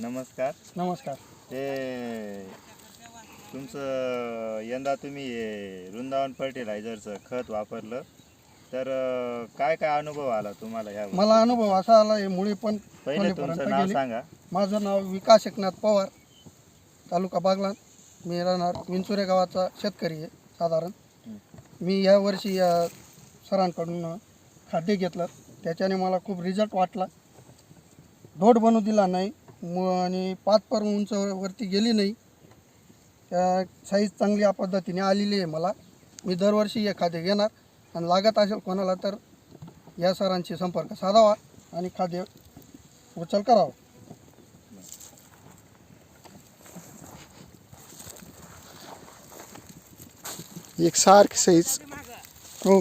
नमस्कार. नमस्कार. ते तुमचं यंदा तुम्ही हे वृंदावन फर्टिलायझरचं खत वापरलं. तर काय काय अनुभव आला तुम्हाला या मला अनुभव असा आला आहे मुळी पण पहिले खोलीपर्यंत तुमचं नाव गेली. सांगा. माझं नाव विकास एकनाथ पवार तालुका बागलाण मी राहणार विंचुरे गावाचा शेतकरी आहे साधारण. मी या वर्षी या सरांकडून खाद्य घेतलं. त्याच्याने मला खूप रिझल्ट वाटला. धोड बनू दिला नाही. मु आणि पाच पर उंच वरती गेली नाही. त्या साईज चांगली या पद्धतीने आलेली आहे मला. मी दरवर्षी हे खाद्य घेणार. आणि लागत असेल कोणाला तर या सरांशी संपर्क साधावा आणि खाद्य उचल करावा. एक सारखी साईज हो.